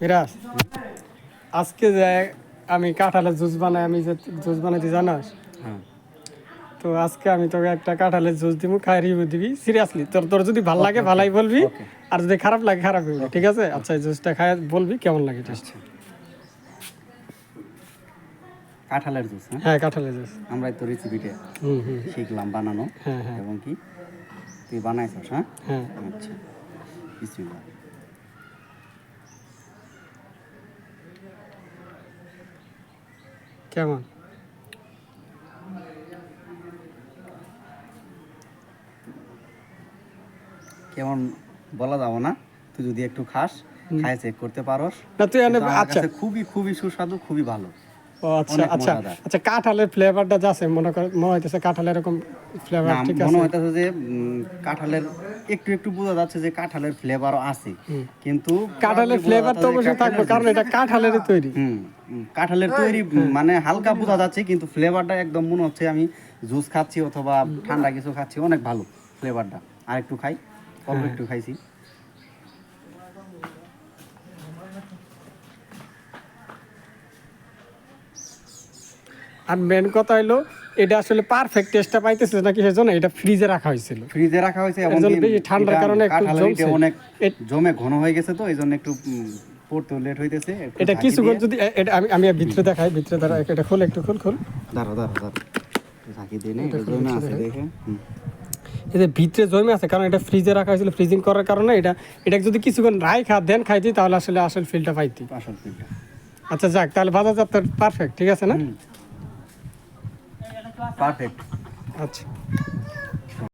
মিরাজ আজকে যে আমি কাঁঠালের জুস বানাই আমি যে জুস বানাইতে জানাস? হ্যাঁ। তো আজকে আমি তোকে একটা কাঁঠালের জুস দিব খাই রিভিউ দিবি সিরিয়াসলি তোর তোর যদি ভালো লাগে ভালাই বলবি আর যদি খারাপ লাগে খারাপ বলবি ঠিক আছে? আচ্ছা এই জুসটা খাই বলবি কেমন লাগে টেস্ট আচ্ছা। কাঁঠালের জুস হ্যাঁ? হ্যাঁ কাঁঠালের জুস। আমরা তো রেসিপিটা হুম হুম শিখলাম বানানো। হ্যাঁ হ্যাঁ। এবং কি? তুই বানাইছস হ্যাঁ? হ্যাঁ। আচ্ছা। কেমন? কেমন বলা যাব না? তুই যদি একটু খাস খাই চেক করতে পারোস। না তুই এনে আচ্ছা। খুবই খুবই সুস্বাদু খুবই ভালো। আচ্ছা আচ্ছা। আচ্ছা কাঁঠালের ফ্লেভারটা মনে কর মনে হইতেছে কাঁঠালের এরকম ফ্লেভার মনে হইতেছে যে কাঁঠালের একটু একটু বোঝা যাচ্ছে যে কাঁঠালের ফ্লেভারও আছে। কিন্তু কাঁঠালের ফ্লেভার তো অবশ্যই থাকবে কারণ এটা কাঁঠালেরই তৈরি। হুম, কাঁঠালের তৈরি মানে হালকা বোঝা যাচ্ছে কিন্তু ফ্লেভারটা একদম মনে হচ্ছে আমি জুস খাচ্ছি অথবা ঠান্ডা কিছু খাচ্ছি অনেক ভালো ফ্লেভারটা আর একটু খাই অল্প একটু খাইছি। আর মেন কথা হলো এটা আসলে পারফেক্ট টেস্টটা পাইতেছে নাকি সেজন্য এটা ফ্রিজে রাখা হয়েছিল? ফ্রিজে রাখা হয়েছে এবং ঠান্ডার কারণে একটু জমে ঘন হয়ে গেছে তো এই জন্য একটু উম, লেট হইতেছে এটা কিছুক্ষণ যদি এটা আমি আমি ভিতরে দেখাই ভিতরে দাঁড়া এটা খোল একটু খোল খোল। দাঁড়াও দাঁড়াও একটু ঢাকি দিয়ে নে, এটা আছে দে। দেখে এই যে ভিতরে জমে আছে কারণ এটা ফ্রিজে রাখা হয়েছিল ফ্রিজিং করার কারণে এটা এটা যদি কিছুক্ষণ রাই খা দেন খাইতি তাহলে আসলে আসল ফিলটা পাইতি আসল আচ্ছা যাক তাহলে বাজার যাত্রা পারফেক্ট ঠিক আছে না? পারফেক্ট আচ্ছা।